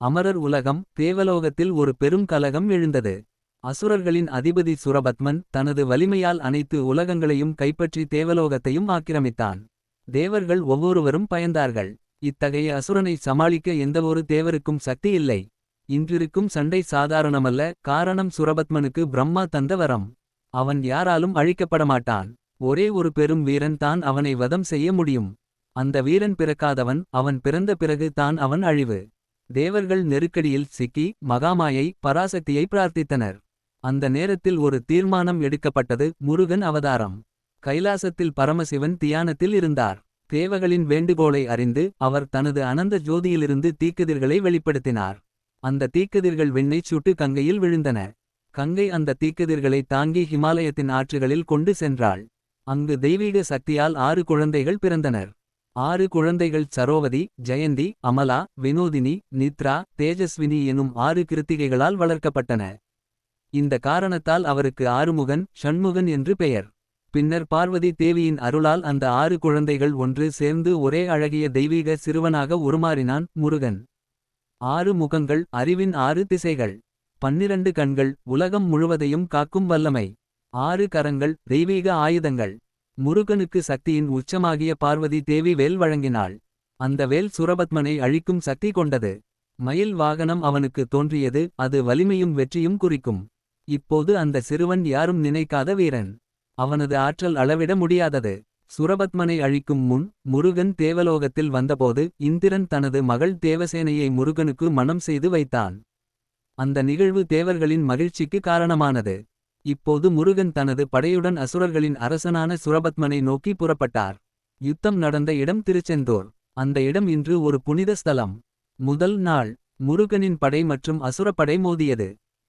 அமரர் உலகம் தேவலோகத்தில் ஒரு பெரும் கலகம் எழுந்தது. அசுரர்களின் அதிபதி சுரபத்மன் தனது வலிமையால் அனைத்து உலகங்களையும் கைப்பற்றி தேவலோகத்தையும் ஆக்கிரமித்தான். தேவர்கள் ஒவ்வொருவரும் பயந்தார்கள். இத்தகைய அசுரனை சமாளிக்க எந்தவொரு தேவருக்கும் சக்தி இல்லை. இன்றிருக்கும் சண்டை சாதாரணமல்ல காரணம் சுரபத்மனுக்கு பிரம்மா தந்த வரம். அவன் யாராலும் அழிக்கப்படமாட்டான் ஒரே ஒரு பெரும் வீரன் தான் அவனை வதம் செய்ய முடியும். அந்த வீரன் பிறக்காதவன் அவன் பிறந்த பிறகு தான் அவன் அழிவு. தேவர்கள் நெருக்கடியில் சிக்கி மகாமாயை பராசக்தியை பிரார்த்தித்தனர். அந்த நேரத்தில் ஒரு தீர்மானம் எடுக்கப்பட்டது முருகன் அவதாரம். கைலாசத்தில் பரமசிவன் தியானத்தில் இருந்தார். தேவகளின் வேண்டுகோளை அறிந்து அவர் தனது அனந்த ஜோதியிலிருந்து தீக்கதிர்களை வெளிப்படுத்தினார். அந்த தீக்கதிர்கள் விண்ணைச் சுட்டு கங்கையில் விழுந்தன. கங்கை அந்த தீக்கதிர்களை தாங்கி ஹிமாலயத்தின் ஆற்றுகளில் கொண்டு சென்றாள். அங்கு தெய்வீக சக்தியால் ஆறு குழந்தைகள் பிறந்தனர். ஆறு குழந்தைகள் சரோவதி ஜெயந்தி அமலா வினோதினி நித்ரா தேஜஸ்வினி எனும் ஆறு கிருத்திகைகளால் வளர்க்கப்பட்டன. இந்த காரணத்தால் அவருக்கு ஆறுமுகன் ஷண்முகன் என்று பெயர். பின்னர் பார்வதி தேவியின் அருளால் அந்த ஆறு குழந்தைகள் ஒன்று சேர்ந்து ஒரே அழகிய தெய்வீக சிறுவனாக உருமாறினான் முருகன். ஆறு முகங்கள் அறிவின் ஆறு திசைகள். பன்னிரண்டு கண்கள் உலகம் முழுவதையும் காக்கும் வல்லமை. ஆறு கரங்கள் தெய்வீக ஆயுதங்கள். முருகனுக்கு சக்தியின் உச்சமாகிய பார்வதி தேவி வேல் வழங்கினாள். அந்த வேல் சுரபத்மனை அழிக்கும் சக்தி கொண்டது. மயில் வாகனம் அவனுக்கு தோன்றியது அது வலிமையும் வெற்றியும் குறிக்கும். இப்போது அந்த சிறுவன் யாரும் நினைக்காத வீரன். அவனது ஆற்றல் அளவிட முடியாதது. சுரபத்மனை அழிக்கும் முன் முருகன் தேவலோகத்தில் வந்தபோது இந்திரன் தனது மகள் தேவசேனையை முருகனுக்கு மணம் செய்து வைத்தான். அந்த நிகழ்வு தேவர்களின் மகிழ்ச்சிக்கு காரணமானது. இப்போது முருகன் தனது படையுடன் அசுரர்களின் அரசனான சுரபத்மனை நோக்கி புறப்பட்டார். யுத்தம் நடந்த இடம் திருச்செந்தூர். அந்த இடம் இன்று ஒரு புனித ஸ்தலம். முதல் நாள் முருகனின் படை மற்றும் அசுரப்படை மோதியது.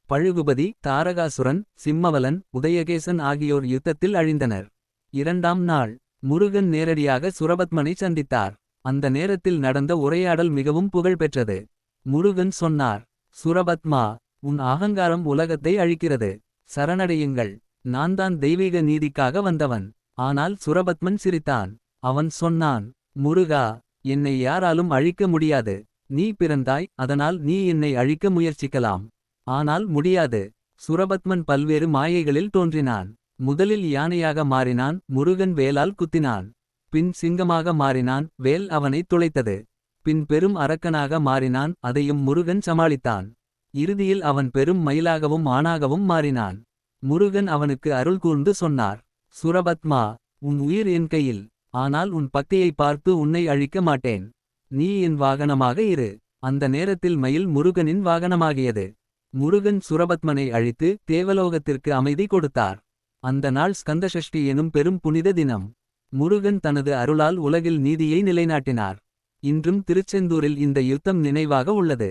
பழுகுபதி தாரகாசுரன் சிம்மவலன் உதயகேசன் ஆகியோர் யுத்தத்தில் அழிந்தனர். இரண்டாம் நாள் முருகன் நேரடியாக சுரபத்மனை சந்தித்தார். அந்த நேரத்தில் நடந்த உரையாடல் மிகவும் புகழ்பெற்றது முருகன் சொன்னார் சுரபத்மா உன் அகங்காரம் உலகத்தை அழிக்கிறது. சரணடையுங்கள். நான்தான் தெய்வீக நீதிக்காக வந்தவன். ஆனால் சுரபத்மன் சிரித்தான். அவன் சொன்னான் முருகா என்னை யாராலும் அழிக்க முடியாது. நீ பிறந்தாய் அதனால் நீ என்னை அழிக்க முயற்சிக்கலாம். ஆனால் முடியாது. சுரபத்மன் பல்வேறு மாயைகளில் தோன்றினான். முதலில் யானையாக மாறினான் முருகன் வேலால் குத்தினான். பின் சிங்கமாக மாறினான் வேல் அவனைத் துளைத்தது. பின் பெரும் அரக்கனாக மாறினான் அதையும் முருகன் சமாளித்தான். இறுதியில் அவன் பெரும் மயிலாகவும் ஆணாகவும் மாறினான். முருகன் அவனுக்கு அருள் கூர்ந்து சொன்னார் சுரபத்மா உன் உயிர் என் கையில் ஆனால் உன் பக்தியை பார்த்து உன்னை அழிக்க மாட்டேன். நீ என் வாகனமாக இரு. அந்த நேரத்தில் மயில் முருகனின் வாகனமாகியது. முருகன் சுரபத்மனை அழித்து தேவலோகத்திற்கு அமைதி கொடுத்தார். அந்த நாள் ஸ்கந்தசஷ்டி எனும் பெரும் புனித தினம். முருகன் தனது அருளால் உலகில் நீதியை நிலைநாட்டினார். இன்றும் திருச்செந்தூரில் இந்த யுத்தம் நினைவாக உள்ளது.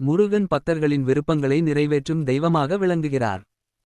முருகன் பக்தர்களின் விருப்பங்களை நிறைவேற்றும் தெய்வமாக விளங்குகிறார்.